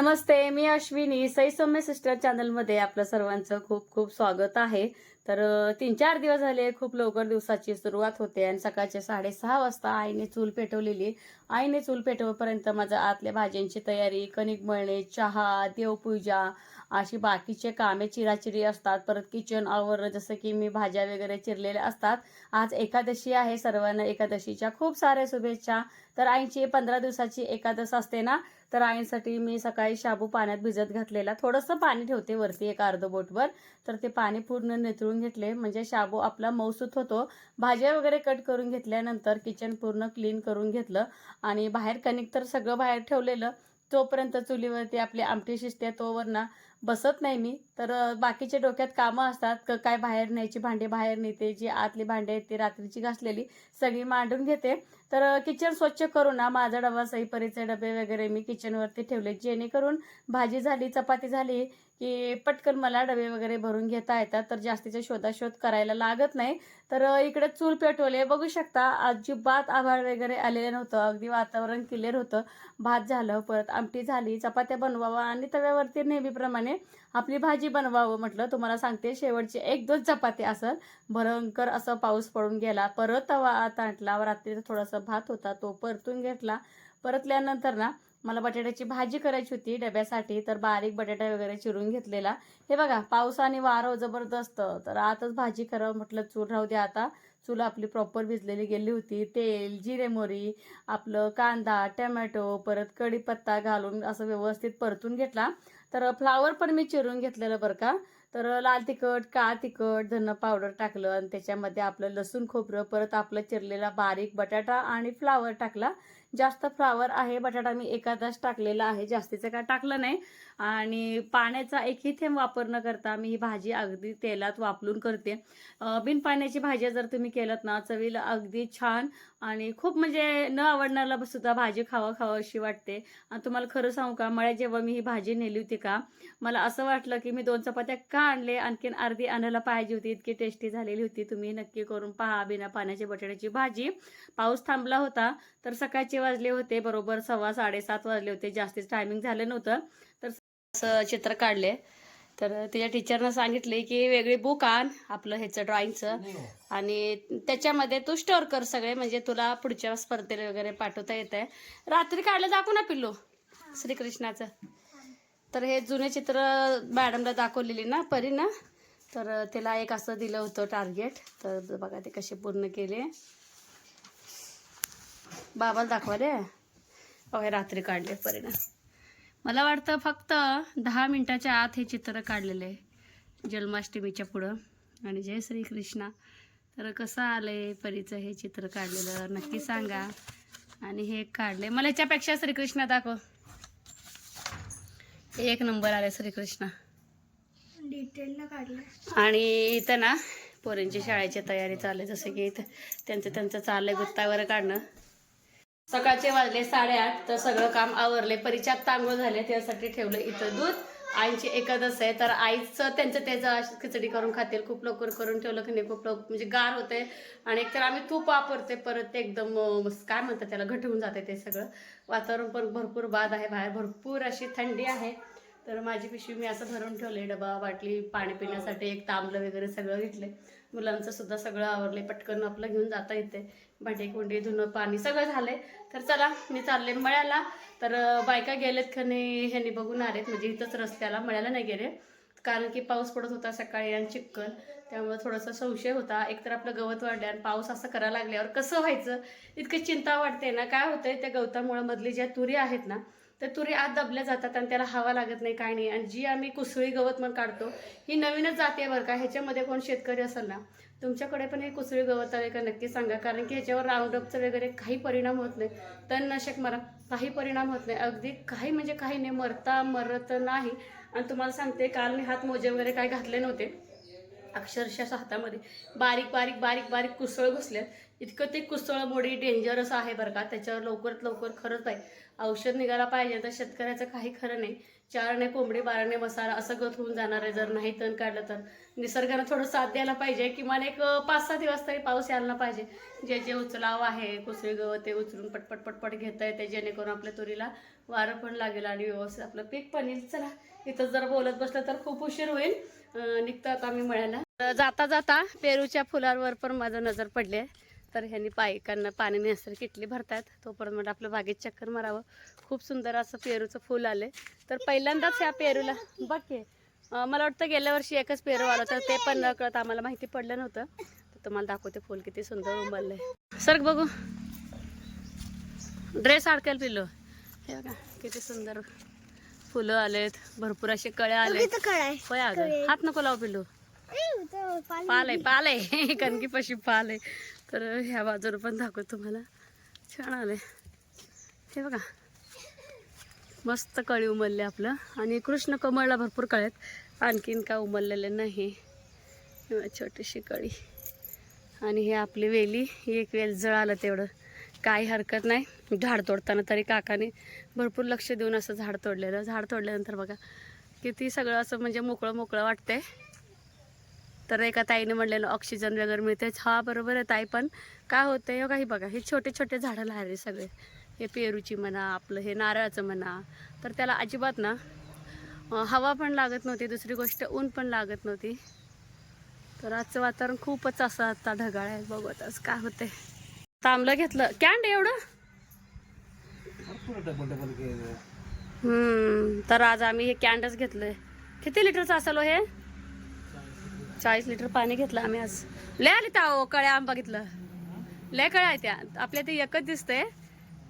नमस्ते मी अश्विनी. सई सौम्य सिस्टर चॅनलमध्ये आपलं सर्वांचं खूप खूप स्वागत आहे. तर तीन चार दिवस झाले खूप लवकर दिवसाची सुरुवात होते आणि सकाळचे साडेसहा वाजता आईने चूल पेटवलेली. आईने चूल पेटवपर्यंत माझं आतल्या भाज्यांची तयारी कणिक मळणे चहा देवपूजा अशी बाकीचे कामे चिराचिरी असतात. परत किचन आवर जसं की मी भाज्या वगैरे चिरलेल्या असतात. आज एकादशी आहे. सर्वांना एकादशीच्या खूप साऱ्या शुभेच्छा. तर आईची पंधरा दिवसाची एकादश असते ना? तर आईंसाठी मी सकाळी शाबू पाण्यात भिजत घातलेला. थोडंसं पाणी ठेवते वरती एक अर्ध बोटवर तर ते पाणी पूर्ण नितळून घेतले. म्हणजे शाबू आपला मौसूत होतो. भाज्या वगैरे कट करून घेतल्यानंतर किचन पूर्ण क्लीन करून घेतलं. आणि बाहेर कणिक तर सगळं बाहेर ठेवलेलं. तोपर्यंत चुलीवरती आपली आमटी शिजते. तोवर ना बसत नाही मी. तर बाकीचे डोक्यात कामं असतात. क- काय बाहेर न्यायची भांडी बाहेर नेते. जी आतली भांडी आहेत ती रात्रीची घासलेली. सगळी मांडून घेते. तर किचन स्वच्छ करून ना. माझा डबा सईपरीचे डबे वगैरे मी किचनवरती ठेवले. जेणेकरून भाजी झाली चपाती झाली की पटकन मला डबे वगैरे भरून घेता येतात. तर जास्तीचा शोधाशोध करायला लागत नाही. तर इकडे चूल पेटवले बघू शकता अजिबात आभाळ वगैरे आलेलं नव्हतं. अगदी वातावरण क्लिअर होतं. भात झालं परत आमटी झाली चपात्या बनवावा आणि तव्यावरती नेहमीप्रमाणे आपली भाजी बनवावं म्हटलं. तुम्हाला सांगते शेवटचे एक दोन चपाती असं भयंकर असं पाऊस पडून गेला. परत तवा भात आणला रात्रीचा थोडासा भात होता तो परतून घेतला. परतल्यानंतर ना मला बटाट्याची भाजी करायची होती डब्यासाठी तर बारीक बटाटा वगैरे चिरून घेतलेला. हे बघा पाऊस आणि वारं जबरदस्त तर आताच भाजी करावं म्हटलं चूल राहू द्या आता. चूल आपली प्रॉपर भिजलेली गेली होती. तेल जिरे मोरी आपलं कांदा टमॅटो परत कढीपत्ता घालून असं व्यवस्थित परतून घेतला. तर फ्लावर पण मी चिरून घेतलेलं बरं का. तर लाल तिखट काळ तिखट धन पावडर टाकलं आणि त्याच्यामध्ये आपलं लसूण खोबरं परत आपलं चिरलेला बारीक बटाटा आणि फ्लावर टाकला. जास्त फ्लावर आहे बटाटा मी एखादाच टाकलेला आहे जास्तीचं काय टाकलं नाही. आणि पाण्याचा एकही थेंब वापर न करता मी ही भाजी अगदी तेलात वापरून करते. बिन पाण्याची भाज्या जर तुम्ही केलं ना चवीला अगदी छान आणि खूप म्हणजे न आवडणाऱ्याला सुद्धा भाजी खावं खावं अशी वाटते. आणि तुम्हाला खरं सांगू का मळ्यात जेव्हा मी ही भाजी नेली होती का मला असं वाटलं की मी दोन चपात्या का आणले आणखीन अर्धी आणायला पाहिजे होती इतकी टेस्टी झालेली होती. तुम्ही नक्की करून पहा बिना पाण्याची बटाट्याची भाजी. पाऊस थांबला होता तर सकाळचे वाजले होते बरोबर सव्वा साडेसात वाजले होते जास्तीच टायमिंग झालं नव्हतं. असं चित्र काढले. तर त्याच्या टीचरनं सांगितले की वेगळी बुक आण आपलं ह्याचं ड्रॉइंगचं आणि त्याच्यामध्ये तू स्टोअर कर सगळे म्हणजे तुला पुढच्या स्पर्धेला वगैरे पाठवता येत आहे रात्री काढलं दाखवू ना पिल्लू श्रीकृष्णाचं. तर हे जुने चित्र मॅडमला दाखवलेली ना परी ना. तर तिला एक असं दिलं होतं टार्गेट तर बघा ते कसे पूर्ण केले. बाबाला दाखवा रे. रात्री काढले परीनं. मला वाटतं फक्त दहा मिनिटाच्या आत हे चित्र काढलेलं आहे. जन्माष्टमीच्या पुढं. आणि जय श्रीकृष्णा. तर कसं आलंय परीचं हे चित्र काढलेलं? नक्की सांगा. आणि हे काढले मला याच्यापेक्षा श्रीकृष्ण दाखव. एक नंबर आले श्रीकृष्ण. आणि इथं ना पोरींची शाळेची तयारी चालू आहे. जसं की इथं त्यांचं त्यांचं चाललंय गुत्तावर काढणं. सकाळचे वाजले साडेआठ तर सगळं काम आवरले. परिचात तांगूळ झाले त्यासाठी ठेवलं इथं दूध. आईची एकादस आहे तर आईचं त्यांचं त्याचं अशी खिचडी करून खातील. खूप लवकर करून ठेवलं की नाही खूप लवकर. म्हणजे गार होते. आणि एकतर आम्ही तूप वापरते परत ते एकदम काय म्हणतात त्याला घटवून जाते ते सगळं. वातावरण पण भरपूर बाद आहे बाहेर. भरपूर अशी थंडी आहे. तर माझी पिशवी मी असं भरून ठेवले डबा बाटली पाणी पिण्यासाठी एक तांबलं वगैरे सगळं घेतले मुलांचं सुद्धा सगळं आवरले पटकन आपलं घेऊन जाता येते भांडे कोंडे धुणं पाणी सगळं झालंय. तर चला मी चालले मळ्याला. तर बायका गेलेत का नाही ह्यांनी बघून आलेत. म्हणजे इथंच रस्त्याला मळ्याला नाही गेले. कारण की पाऊस पडत होता सकाळी आणि चिक्कल. त्यामुळे थोडासा संशय होता. एकतर आपलं गवत वाढलं आणि पाऊस असं करायला लागल्यावर कसं व्हायचं? इतकी चिंता वाटते ना. काय होतंय त्या गवतामुळं मधली ज्या तुरी आहेत ना त्या तुरी आत दबल्या जातात आणि त्याला हवा लागत नाही काय नाही. आणि जी आम्ही कुसळी गवत म्हणून काढतो ही नवीनच जाते बरं का. ह्याच्यामध्ये कोण शेतकरी असेल ना तुमच्याकडे पण हे कुसळी गवत आहे का नक्की सांगा. कारण की ह्याच्यावर राऊंडअपचा वगैरे काही परिणाम होत नाही. तणनाशक मरा काही परिणाम होत नाही. अगदी काही म्हणजे काही नाही. मरता मरत नाही. आणि तुम्हाला सांगते काल मी हात मोजे वगैरे काय घातले नव्हते. अक्षरशः हातामध्ये बारीक बारीक बारीक बारीक कुसळ घुसल्यात. इतकं ते कुसळ मोडी डेंजरस आहे बरं का. त्याच्यावर लवकरात लवकर खरंच आहे औषध निघायला पाहिजे तर शेतकऱ्याचं काही खरं नाही. चारणे कोंबडी बाराने मसाला असं गत होऊन जाणार आहे. जर नाही तण काढलं तर निसर्गानं थोडं साथ द्यायला पाहिजे. किमान एक पाच सहा दिवस तरी पाऊस यायला पाहिजे. जे जे उचलाव आहे कुसळी गवत ते उचलून पटपट पटपट घेता येते जेणेकरून आपल्या तुरीला वारं पण लागेल आणि व्यवस्थित आपलं पीक पण येईल. चला इथं जर बोलत बसलं तर खूप उशीर होईल. निघतात आम्ही मळ्याला. तर जाता जाता पेरूच्या फुलांवर पण माझं नजर पडली तर ह्यांनी पायकांना पाणी नेसर किटली भरतायत तोपर्यंत म्हटलं आपलं बागेत चक्कर मारावं. खूप सुंदर असं पेरूचं फुल आले तर पहिल्यांदाच ह्या पेरूला बघ मला वाटतं गेल्या वर्षी एकच पेरू आलं तर ते पण न कळत आम्हाला माहिती पडलं नव्हतं. तर तुम्हाला दाखवते फुल किती सुंदर उमललंय. सर बघू. ड्रेस अडकेल पिल्लो. हे बघा किती सुंदर फुलं आलेत भरपूर असे कळ्या आले होय अगं? हात नको लाव पिल्लू. पाल आहे पाल आहे. कणकी पशी पाल आहे. तर ह्या बाजूला पण दाखवतो तुम्हाला. छान आले हे बघा. मस्त कळी उमलले आपलं. आणि कृष्ण कमळला भरपूर कळ्यात आणखीन का उमललेले नाही. हे छोटीशी कळी. आणि हे आपली वेली एक वेल जळालं तेवढं. काही हरकत नाही. झाड तोडताना तरी काकाने भरपूर लक्ष देऊन असं झाड तोडलेलं. झाड तोडल्यानंतर बघा किती सगळं असं म्हणजे मोकळं मोकळं वाटतंय. तर एका ताईने म्हणलेलं ऑक्सिजन वगैरे मिळते हा बरोबर आहे ताई पण काय होतंय हो काही बघा हे छोटे छोटे झाडं लावले सगळे. हे पेरूची म्हणा आपलं हे नारळाचं म्हणा. तर त्याला अजिबात ना हवा पण लागत नव्हती दुसरी गोष्ट ऊन पण लागत नव्हती. तर आजचं वातावरण खूपच असं आता ढगाळ आहे बघू आता आज काय होते तांबलं घेतलं. कॅन्ड एवढं? हम्म तर आज आम्ही हे कॅन्डच घेतलंय. किती लिटरचं असेल हो? हे चाळीस लिटर पाणी घेतलं आम्ही आज. लय आली त्या कळ्या आंबा घेतलं लय कळ्या आहे त्या. आपल्या ते एकच दिसतंय.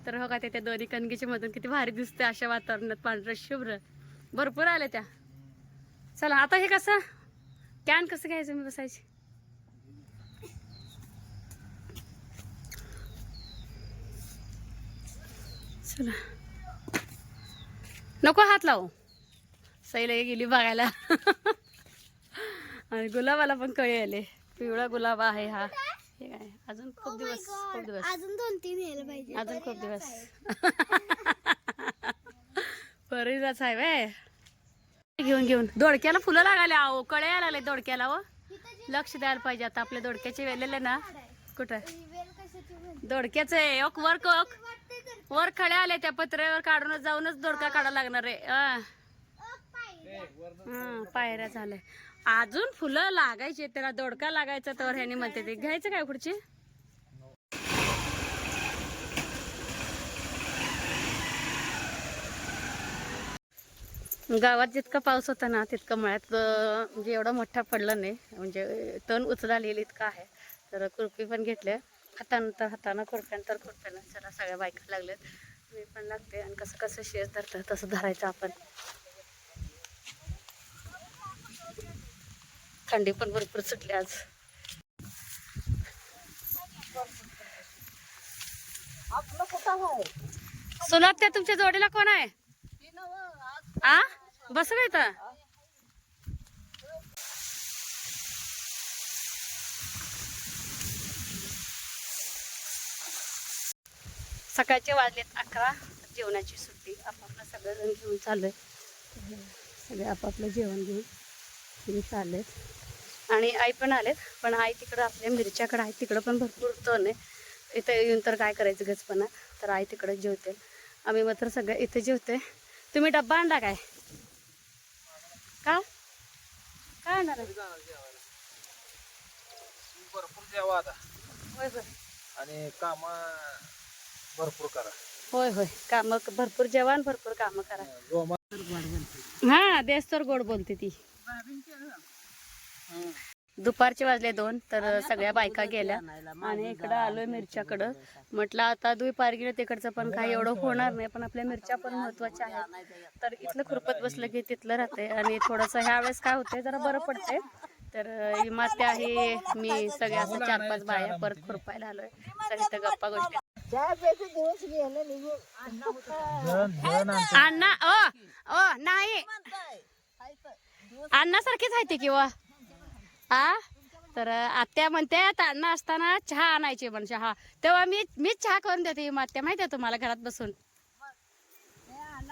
तर हो का ते त्या दोन्ही कणगीच्या मधून किती भारी दिसते अशा वातावरणात पांढरं शुभ्र. भरपूर आल्या त्या. चला आता हे कसं? कॅन कसं घ्यायचं मी बसायची? चला. नको हात लावू. सैला गेली बघायला. आणि गुलाबाला पण कळी आले पिवळा गुलाब आहे हा. हे काय अजून खूप दिवस खूप दिवस. अजून दोन तीन यायला पाहिजे. अजून खूप दिवस. बरीच आहे वे घेऊन घेऊन. दोडक्याला फुलं लागायला अहो कळे लागले दोडक्याला हो. लक्ष द्यायला पाहिजे आता आपल्या दोडक्याचे वेलेले ना. कुठं? दोडक्याचे ओक वर कोक वर खड्या आल्या त्या पत्र्यावर काढूनच जाऊनच दोडका काढायला लागणार आहे पायऱ्या झाल्या. अजून फुलं लागायचे त्याला दोडका लागायचा तर ह्यानी म्हणते ते. घ्यायचं काय पुढची गावात जितका पाऊस होता ना तितका मळ्यात म्हणजे एवढा मोठा पडला नाही. म्हणजे तण उचलालेली इतका आहे. तर कुरपी पण घेतल्या. हातानंतर हातानं खुरप्यानंतर खुरप्यानं. चला सगळ्या बायका लागल्यात. मी पण लागते. आणि कसं कसं शेज धरतं तसं धरायचं आपण. थंडी पण भरपूर सुटली आज. सुलभ त्या तुमच्या जोडीला कोण आहे? आ? बस का इथं? सकाळचे वाजलेत अकरा जेवणाची सुट्टी. आपापलं सगळं घेऊन चाललोय. सगळे आपापलं जेवण घेऊन घेऊन चाललेत. आणि आई पण आलेत पण आई तिकडं आपल्या मिरच्याकडं आहे तिकडं पण भरपूर तण आहे. इथं येऊन तर काय करायचं गचपणा तर आई तिकडं जेवते. आम्ही मात्र सगळे इथे जेवते तुम्ही डब्बा आणला काय? का? काय आणणार? भरपूर जेवा आता. आणि काम भरपूर करा. होय होय. काम भरपूर जेवण भरपूर काम करा. हा देस तर गोड बोलते ती. दुपारचे वाजले दोन तर सगळ्या बायका गेल्या. आणि इकडं आलोय मिरच्याकडं. म्हटलं आता दुई पारगीला तिकडचं पण काही एवढं होणार नाही पण आपल्या मिरच्या पण महत्त्वाच्या आहेत. तर इथलं खुरपत बसलं की तिथलं राहते आणि थोडंसं ह्या वेळेस काय होतंय जरा बरं पडतंय. तर इमात्या आहे मी सगळ्या असं चार पाच बाया परत खुरपायला आलोय. तर इथं गप्पा गोष्टी अण्णा ओ ओ नाही. अण्णासारखीच आहे ती किंवा आ? तर आत्या म्हणतात अण्णा असताना चहा आणायची पण चहा. तेव्हा मी मीच चहा करून देते ही आत्या माहिती आहे तुम्हाला घरात बसून.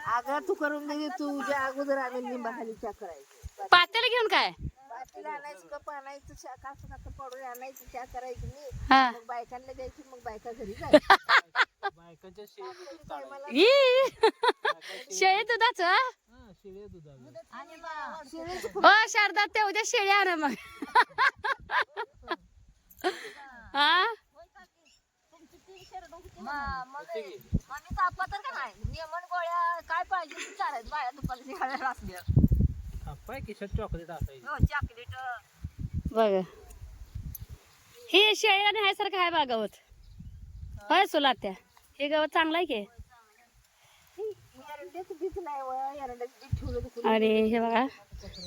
अगं तू करून दे तुझ्या अगोदर आम्ही लिंबाखाली चहा करायची. पातेला घेऊन काय? पाटीला आणायचं कप आणायचं चहा कासं कासं पडून आणायचं चहा करायची मी हा. मग बायकांना द्यायची मग बायका घरी जायची. बायकांच्या. ई. शेळी दुधाच? हा, शेळी. हो शारदा ते उद्या शेळी आणा मग. हा? होते? आम्ही कापा तर का नाही? नेमन गोळ्या काय पाहिजे? ते चालायचं बाया खायला असल्या. पाय खिशात चॉकलेट असायची. हो चॉकलेट. बघ. हे शेळी आणि ह्यासारखं आहे बा गवत. होय सुलात्या हे गवत चांगलं आहे की. आणि हे बघा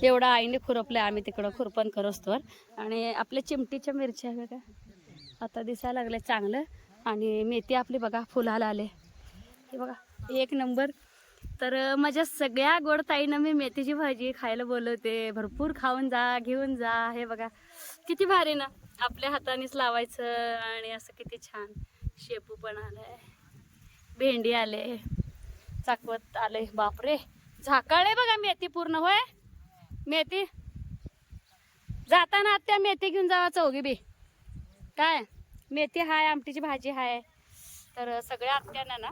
एवढं आईने खुरपलं आम्ही तिकडं खुरपण करतोवर आणि आपल्या चिमटीच्या मिरच्या बघा. आता दिसायला लागले चांगलं. आणि मेथी आपली बघा फुलाला आले. हे बघा एक नंबर तर माझ्या सगळ्या गोड ताईनं मी मेथीची भाजी खायला बोलवते. भरपूर खाऊन जा घेऊन जा. हे बघा किती भारी ना. आपल्या हातानेच लावायचं आणि असं किती छान शेपू पण आलंय. भेंडी आले चाकवत आले बापरे! झाकाळे बघा मेथी पूर्ण होय? मेथी. जाताना आत्या मेथी घेऊन जावा चौघी बी. काय? मेथी हाय आमटीची भाजी हाय. तर सगळ्या आत्यांना ना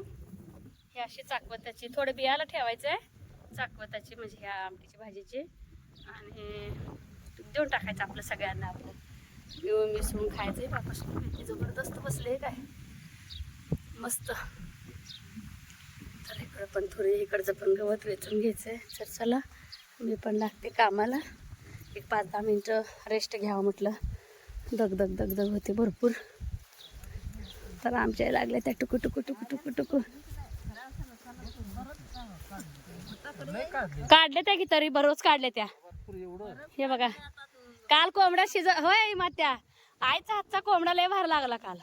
हे अशी चाकवताची थोडं बियाला ठेवायचं आहे चाकवताची म्हणजे ह्या आमटीची भाजीची. आणि देऊन टाकायचं आपलं सगळ्यांना आपलं. मिळून मिसळून खायचं आहे बापासून मेथी जबरदस्त बसले काय. मस्त. तर इकडं पण थोडी इकडचं पण गवत वेचून घ्यायचं आहे तर चला मी पण लागते कामाला. एक पाच दहा मिनटं रेस्ट घ्यावं म्हटलं. दग दग दग दग होते भरपूर. तर आमच्या लागल्या त्या टुकू टुकू टुकू टुकू टुकू नाही काढली त्या की तरी बरोच काढले त्या. हे बघा. काल कोंबडा शिज होय मात्या. आईचा हातचा कोंबडा लय भार लागला काल.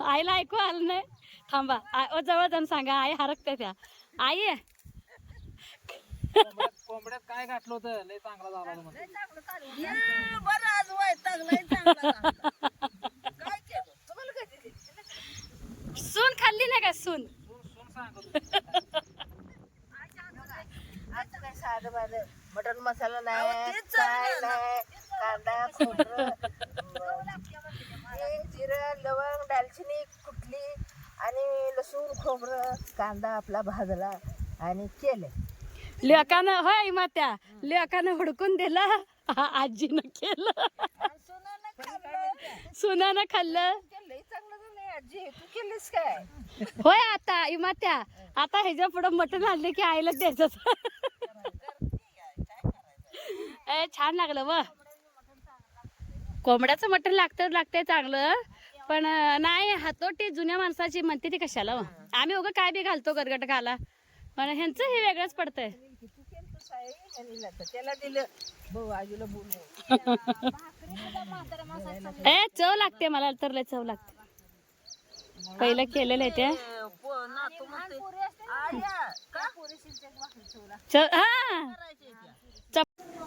आईला ऐकू आलं नाही. थांबा. जवळ जाऊन सांगा. आई हरकते त्या. आई कोंबड्यात काय घातलं होतं? लय चांगला झाला सून खाल्ली नाही का सून? आज काय साधं बाधं मटन मसाला नाही काय नाही कांदा खोबरं जिरं लवंग दालचिनी कुठली आणि लसूण खोबरं कांदा आपला भाजला आणि केलं लेकानं होय मात्या. लेकानं हुडकून दिलं. आ- आजीनं केलं. सुनानं खाल्लं. लई चांगलं आजी तू केलीस काय? होय आता इमात्या आता ह्याच्या पुढं मटण आणले की आईला द्यायचं ए छान लागलं व. कोंबड्याचं मटण लागतं लागतंय चांगलं. पण नाही हातोटी जुन्या माणसाची म्हणते ती कशाला व. आम्ही उगं काय बी घालतो गरगट घाला पण ह्यांचं हे वेगळंच पडतंय. तू केलं साई आणि नंतर त्याला दिलं. भाऊ आजीला बोलू ए चव लागते मला तर लय चव लागते. पहिलं केलेलं आहे ते.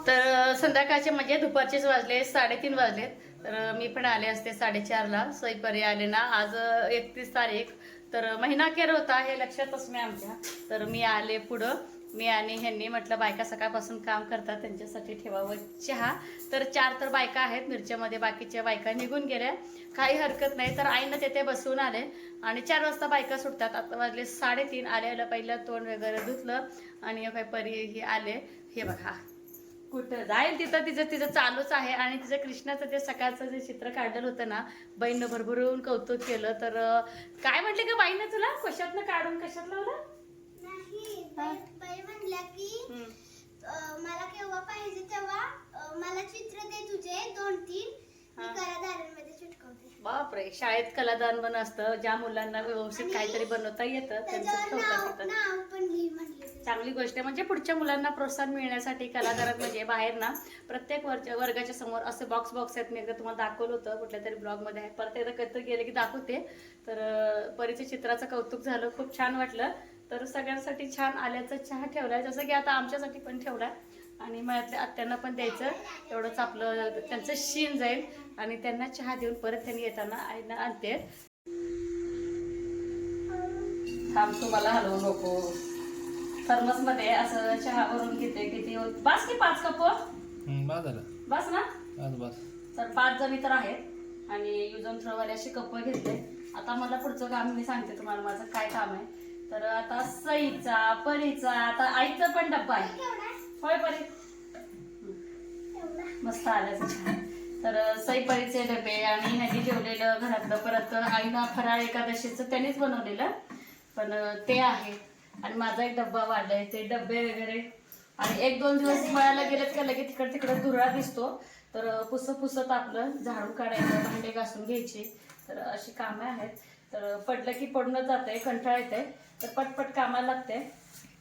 तर संध्याकाळचे म्हणजे दुपारचेच वाजले साडेतीन वाजलेत. तर मी पण आले असते साडेचारला. सईपरी आले ना आज एकतीस तारीख. तर महिना केर होता हे लक्षातच मी आमच्या. तर मी आले पुढं. मी आणि ह्यांनी म्हटलं बायका सकाळपासून काम करतात त्यांच्यासाठी ठेवावं चहा. तर चार तर बायका आहेत मिरच्यामध्ये बाकीच्या बायका निघून गेल्या. काही हरकत नाही तर आईनं तिथे बसून आले. आणि चार वाजता बायका सुटतात. आता वाजले साडेतीन आल्याला पहिलं तोंड वगैरे धुतलं आणि काही काय परी हे आले. हे बघा. कुठं जाईल तिथं तिचं तिचं चालूच आहे. आणि तिचं कृष्णाचं ते सकाळचं जे चित्र काढलेलं होतं ना बाईनं भरभरून कौतुक केलं. तर काय म्हटले का बाईनं तुला? कशातनं काढून कशात लावलं? बाई बाई म्हणल्या की अं, मला केव्हा पाहिजे तेव्हा मला चित्र दे तुझे दोन तीन. मी. कलादारांमध्ये चिटकवते. बापरे शाळेत कलादान बन असतं ज्या मुलांना व्यवस्थित काहीतरी बनवता येतं त्यांचं त्याच्यावर ठेवतात नाव तिथं. नाव पण लिही म्हणले ते. चांगली गोष्ट आहे. म्हणजे पुढच्या मुलांना प्रोत्साहन मिळण्यासाठी कलाकारात म्हणजे बाहेर ना प्रत्येक वर्ग वर्गाच्या समोर असे बॉक्स बॉक्स आहेत. मी एकदा तुम्हाला दाखवलं होतं कुठल्या तरी ब्लॉगमध्ये आहे. परत एकदा कधीतरी गेले की दाखवते. तर अं, परीच्या चित्राचं कौतुक झालं. खूप छान वाटलं. तर सगळ्यांसाठी छान आल्याचा चहा ठेवलाय. जसं की आता आमच्यासाठी पण ठेवलाय. आणि मळ्यातल्या आत्यांना पण द्यायचं. एवढंच आपलं त्यांचं शीन जाईल. आणि त्यांना चहा देऊन परत त्यांनी येताना आईना आणते. थांब तुम्हाला हलवू नको. थर्मसमध्ये असं चहा भरून घेते. किती होत? बस की पाच कप हम्म, बस ना? बस तर पाच जणी तर आहेत. आणि युज अँड थ्रोवाले असे कप घेतले. आता मला पुढचं काम मी सांगते तुम्हाला. माझं काय काम आहे. तर आता सईचा परीचा आता आईचा पण डब्बा आहे. होय परी. मस्त आल्याचं छान तर सई परीचे डबे आणि ह्यानी जेवलेलं घरातलं. परत आईना फराळ एकादशीचं त्यांनीच बनवलेलं. पण ते आहे. आणि माझा एक डब्बा वाढलाय. ते डबे वगैरे. आणि एक दोन दिवस मळायला गेलेत का लगेच तिकडे तिकडे धुरळा दिसतो. तर पुसत पुसत आपलं झाडून काढायचं भांडे घासून घ्यायचे. तर अशी कामं आहेत. तर पडलं की पडूनच जाते कंटाळा येते तर पटपट कामाला लागते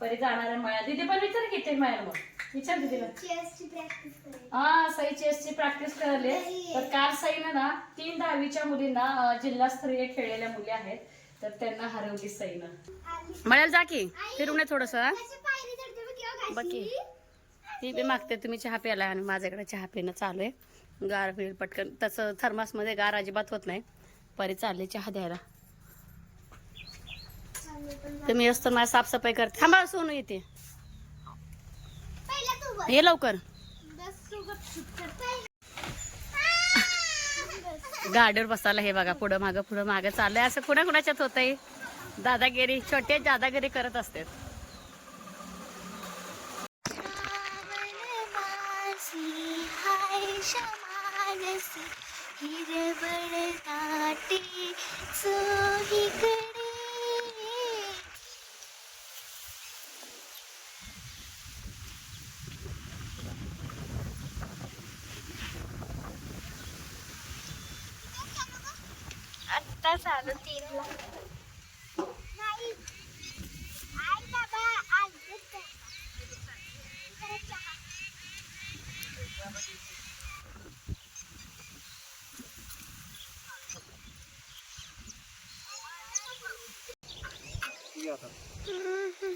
परी जाणार आहे मळ्या दिदी पण विचार किती मळ्या मग. विचार दिदीला. चेसची प्रॅक्टिस करायची हा सई चेसची प्रॅक्टिस करायले. तर काल सईनं ना तीन दहावीच्या मुलींना जिल्हास्तरीय खेळलेल्या मुली आहेत. तर त्यांना हरवली सईनं. मिळेल जा की. फिरून थोडस बाकी घाशी. ती बी मागते तुम्ही चहा प्यायला आणि माझ्याकडे चहा पिणं चालू आहे. गार होईल पटकन. तसं थर्मासमध्ये गार अजिबात होत नाही. परी चालली चहा द्यायला. मी असतो माझी साफसफाई करते. थांबा सोनू येते. ये लवकर. गाडीवर बसायला हे बघा पुढं मागं पुढं मागं चाललंय. असं कुणा कुणाच्यात होतंय? दादागिरी छोटे दादागिरी करत असते श्रावणमासी हाय चोहीकडे आत्ता चालू तीनला नाही आई बाबा आज चहा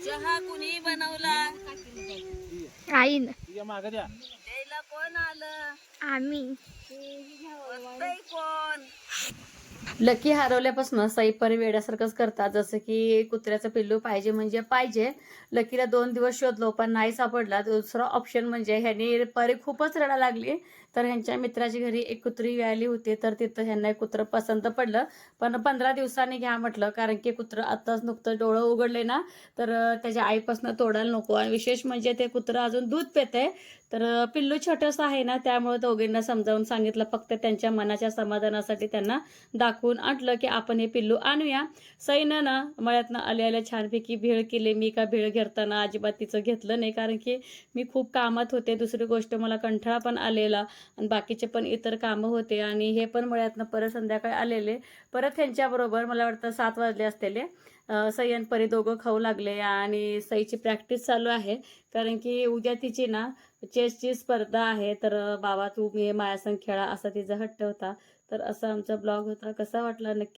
चहा कुणी बनवला आईन. तुझ्या मागं द्या. द्यायला कोण आलं? आम्ही. कोण? लकी हरवल्यापासून साई परी वेड्यासारखंच करतात. जसं की कुत्र्याचं पिल्लू पाहिजे म्हणजे पाहिजे. लकीला दोन दिवस शोधलो पण नाही सापडला. दुसरा ऑप्शन म्हणजे ह्यांनी परी खूपच रडा लागली. तर ह्यांच्या मित्राच्या घरी एक कुत्री आली होती तर तिथं ह्यांना एक कुत्रं पसंत पडलं. पण पंधरा दिवसांनी घ्या म्हटलं कारण की कुत्रं आत्ताच नुकतं डोळं उघडले ना तर त्याच्या आईपासून तोडायला नको. आणि विशेष म्हणजे ते कुत्रं अजून दूध पिते तर पिल्लू छोटंसं आहे ना त्यामुळे दोघींना समजावून सांगितलं. फक्त त्यांच्या मनाच्या समाधानासाठी त्यांना दाखवून आणलं की आपण हे पिल्लू आणूया. सैनं ना मळ्यातनं आल्याला छानपैकी भेळ केली. मी का भेळ घेताना अजिबात तिचं घेतलं नाही कारण की मी खूप कामात होते. दुसरी गोष्ट मला कंठाळा पण आलेला आणि बाकीचे पण इतर कामं होते आणि हे पण मळ्यातनं परत संध्याकाळी आलेले. परत त्यांच्याबरोबर मला वाटतं सात वाजले असलेले अं, सई आणि परी दोघं खाऊ लागले आणि सईची प्रॅक्टिस चालू आहे. कारण की उद्या तिची ना चेसची स्पर्धा आहे. तर बाबा तू मी माझ्यासंग खेळा असा तिचा हट्ट होता. तर असा आमचा ब्लॉग होता. कसा वाटला नक्की?